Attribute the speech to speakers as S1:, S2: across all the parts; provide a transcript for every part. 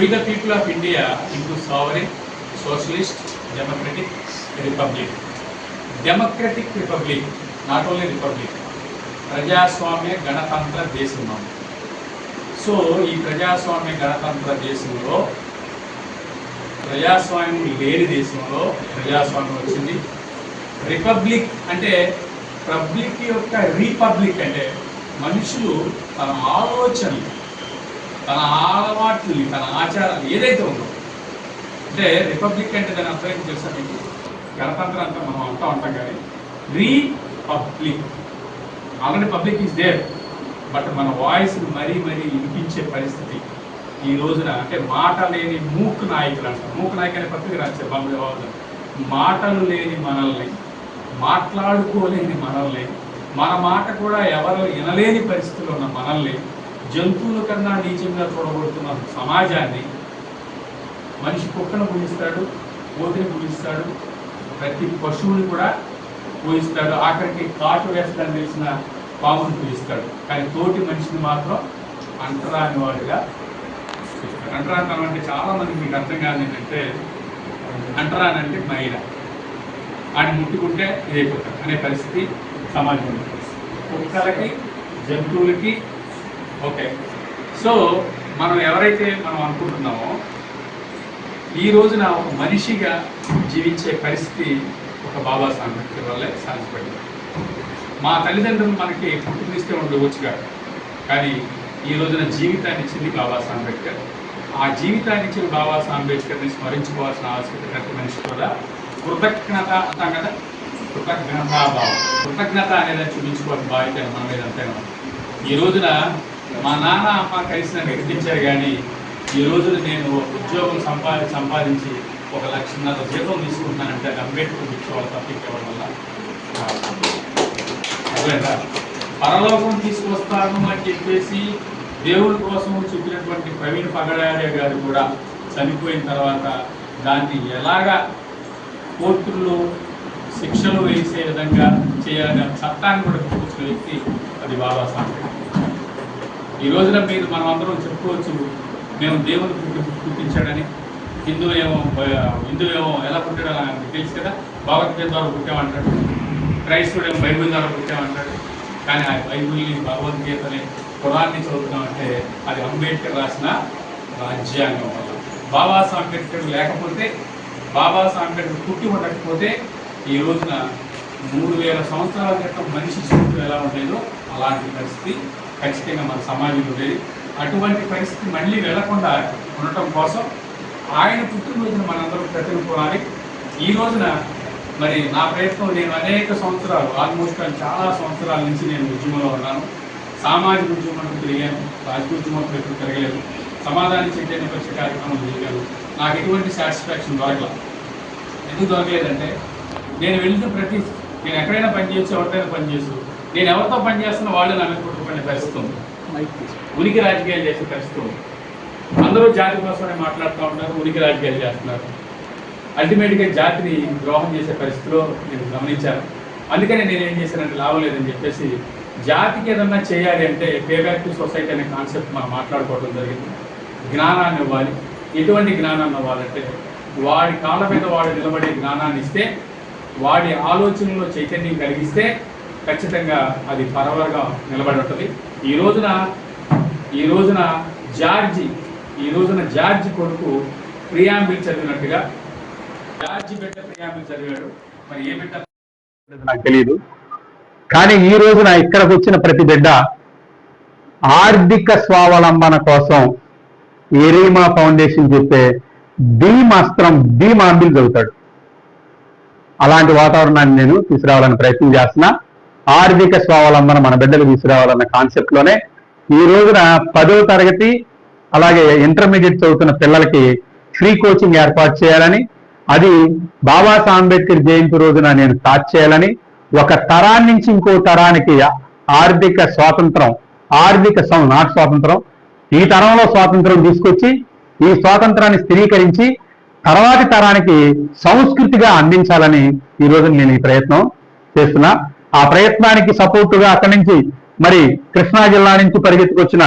S1: We the people of India into sovereign, socialist, democratic republic. Democratic republic, not only republic. ప్రజాస్వామ్య గణతంత్ర దేశం మనం. So ఈ ప్రజాస్వామ్య గణతంత్ర దేశంలో ప్రజాస్వామ్యం లేని దేశంలో ప్రజాస్వామ్యం వచ్చింది రిపబ్లిక్ అంటే పబ్లిక్ యొక్క రీపబ్లిక్ అంటే మనుషులు తన ఆలోచనలు తన అలవాట్లని తన ఆచారాలు ఏదైతే ఉందో. అంటే రిపబ్లిక్ అంటే దాని అర్థం ఏంటి తెలుసా మీకు? గణతంత్రం అంతా మనం అంటూ ఉంటాం కానీ republic. Already public is there but మన వాయిస్ మరీ మరీ వినిపించే పరిస్థితి ఈ రోజున. అంటే మాట లేని మూక్ నాయకులు అంటారు మూక్ నాయకు అనే పత్రిక రాశారు బాబు మాటలు లేని మనల్ని మాట్లాడుకోలేని మనల్ని మన మాట కూడా ఎవరు వినలేని పరిస్థితిలో ఉన్న మనల్ని జంతువుల కన్నా నీచంగా చూడబడుతున్న సమాజాన్ని మనిషి కుక్కను పూజిస్తాడు కోతిని పూజిస్తాడు ప్రతి పశువుని కూడా పూజిస్తాడు ఆఖరికి కాటు వేస్తాడని తెలిసిన పాముని పూజిస్తాడు కానీ తోటి మనిషిని మాత్రం అంటరాని వాడుగా చూస్తాడు. అంటరానితనం అంటే చాలామంది మీకు అర్థం కాదు ఏంటంటే అంటరాని అంటే మహిళ. ఆయన ముట్టుకుంటే ఇదైపోతాడు. అనే పరిస్థితి సమాజంలో కుక్కలకి జంతువులకి ఓకే సో మనం ఎవరైతే మనం అనుకుంటున్నామో ఈ రోజున ఒక మనిషిగా జీవించే పరిస్థితి ఒక బాబా సాంబేద్కర్ వల్లే సాధించబడింది. మా తల్లిదండ్రులు మనకి పుట్టునిస్తే ఉండవచ్చు కానీ ఈ రోజున జీవితాన్ని ఇచ్చింది బాబా సాంబేద్కర్ ఆ జీవితాన్ని ఇచ్చిన బాబా సాంబేద్కర్ని స్మరించుకోవాల్సిన ఆవశ్యకత ప్రతి మనిషి కూడా కృతజ్ఞత అంటాం కదా? కృతజ్ఞతాభావం కృతజ్ఞత అనేది చూపించుకోవాల్సిన బాధ్యత మన మీద అంతేనా? ఈ రోజున మా నాన్న అమ్మ కలిసి నన్ను ఎదిరించారు కానీ ఈ రోజున నేను ఒక ఉద్యోగం సంపా సంపాదించి ఒక లక్షన్నర జీతం తీసుకుంటున్నానంటే అంబేద్కర్ ఇచ్చేవాళ్ళు తప్పించేవాళ్ళ వల్ల కాదు. పరలోకం తీసుకొస్తాను అని చెప్పేసి దేవుడి కోసం చెప్పినటువంటి ప్రవీణ్ పగడార్య గారు కూడా చనిపోయిన తర్వాత దాన్ని ఎలాగా కోర్టుల్లో శిక్షలు వేసే విధంగా చేయాలనే చట్టాన్ని కూడా తీసుకొచ్చిన వ్యక్తి అది బాబాసాహెబ్ ఈ రోజున మీరు మనం అందరం చెప్పుకోవచ్చు మేము దేవుని పుట్టి పుట్టించాడని. హిందూ ఏమో హిందూ ఏమో ఎలా పుట్టాడో నాకు తెలుసు కదా. భగవద్గీత ద్వారా పుట్టామంటాడు. క్రైస్తవుడు ఏమో బైబిల్ ద్వారా పుట్టామంటాడు. కానీ ఆ బైబిల్ని భగవద్గీతని కులాన్ని చదువుతున్నామంటే అది అంబేద్కర్ రాసిన రాజ్యాంగం వల్ల. బాబాసాహెబ్ అంబేద్కర్ లేకపోతే బాబాసాహెబ్ అంబేద్కర్ పుట్టి ఉండకపోతే ఈ రోజున మూడు వేల సంవత్సరాల క్రితం మనిషి జీవితం ఎలా ఉండేదో అలాంటి పరిస్థితి ఖచ్చితంగా మన సమాజంలో ఉండేది అటువంటి పరిస్థితి మళ్ళీ వెళ్ళకుండా ఉండటం కోసం ఆయన పుట్టినరోజున మనందరం ప్రతినిపోవాలి ఈ రోజున మరి నా ప్రయత్నం నేను అనేక సంవత్సరాలు ఆల్మోస్ట్ చాలా సంవత్సరాల నుంచి నేను ఉద్యమంలో ఉన్నాను. సామాజిక ఉద్యమంలో తిరిగాను రాజకీయ ఉద్యమంలో ఎప్పుడు తిరగలేదు సమాధానం చెప్పే పరిషత్ కార్యక్రమం తిరిగాను నాకు ఎటువంటి సాటిస్ఫాక్షన్ దొరకలేదు ఎందుకు దొరకలేదంటే నేను వెళ్ళిన ప్రతి నేను ఎక్కడైనా పని ఎవరికైనా పని నేను ఎవరితో పనిచేస్తున్నా వాళ్ళు నా మీద చేసుకునే పరిస్థితి ఉంది ఉనికి రాజకీయాలు చేసే పరిస్థితి ఉంది అందరూ జాతి కోసమే మాట్లాడుతూ ఉంటారు ఉనికి రాజకీయాలు చేస్తున్నారు. అల్టిమేట్గా జాతిని ద్రోహం చేసే పరిస్థితిలో నేను గమనించాను. అందుకనే నేను ఏం చేశానంటే లాభం లేదని చెప్పేసి జాతికి ఏదన్నా చేయాలి అంటే పే బ్యాక్ టు సొసైటీ అనే కాన్సెప్ట్ మనం మాట్లాడుకోవడం జరిగింది. జ్ఞానాన్ని ఇవ్వాలి. ఎటువంటి జ్ఞానాన్ని ఇవ్వాలంటే వాడి కాళ్ళ మీద వాడు నిలబడే జ్ఞానాన్ని ఇస్తే వాడి ఆలోచనలో చైతన్యం కలిగిస్తే ఖచ్చితంగా అది పరవరగా నిలబడి ఉంటుంది ఈ రోజున ఈ రోజున జార్జి ఈ రోజున జార్జి కొడుకు ప్రియాంబిల్ చదివినట్టుగా జార్జి బిడ్డ ప్రియాంబిల్ చదివాడు. మరి ఏ బిడ్డ?
S2: నాకు తెలియదు కానీ ఈ రోజున ఇక్కడికి వచ్చిన ప్రతి బిడ్డ ఆర్థిక స్వావలంబన కోసం ఎరీమా ఫౌండేషన్ చెప్పే భీమ్ అస్త్రం చదువుతాడు. అలాంటి వాతావరణాన్ని నేను తీసుకురావాలని ప్రయత్నం చేస్తున్నా. ఆర్థిక స్వావలంబన మన బిడ్డలు తీసుకురావాలన్న కాన్సెప్ట్లోనే ఈ రోజున పదో తరగతి అలాగే ఇంటర్మీడియట్ చదువుతున్న పిల్లలకి ఫ్రీ కోచింగ్ ఏర్పాటు చేయాలని అది బాబాసాహెబ్ అంబేద్కర్ జయంతి రోజున నేను స్టార్ట్ చేయాలని ఒక తరాన్ని నుంచి ఇంకో తరానికి ఆర్థిక స్వాతంత్రం ఆర్థిక సం- నాట్ స్వాతంత్రం ఈ తరంలో స్వాతంత్రం తీసుకొచ్చి ఈ స్వాతంత్రాన్ని స్థిరీకరించి తర్వాతి తరానికి సంస్కృతిగా అందించాలని ఈ రోజు నేను ఈ ప్రయత్నం చేస్తున్నా. ఆ ప్రయత్నానికి సపోర్టుగా అక్కడి నుంచి మరి కృష్ణా జిల్లా నుంచి పరిగెత్తుకొచ్చిన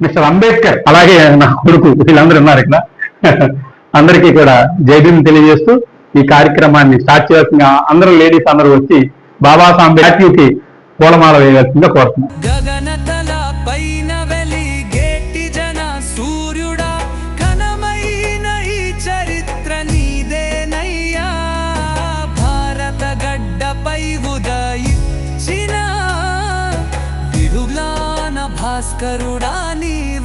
S2: మిస్టర్ అంబేద్కర్ అలాగే నా కొడుకు వీళ్ళందరూ ఉన్నారు ఇక్కడ.
S3: అందరికీ కూడా జైబీం తెలియజేస్తూ ఈ కార్యక్రమాన్ని స్టార్ట్ చేయాల్సిందిగా అందరూ లేడీస్ అందరూ వచ్చి బాబాసాహెబ్కి పూలమాల వేయాల్సిందిగా కోరుతున్నాం.
S4: భాస్కరుడా నీవే.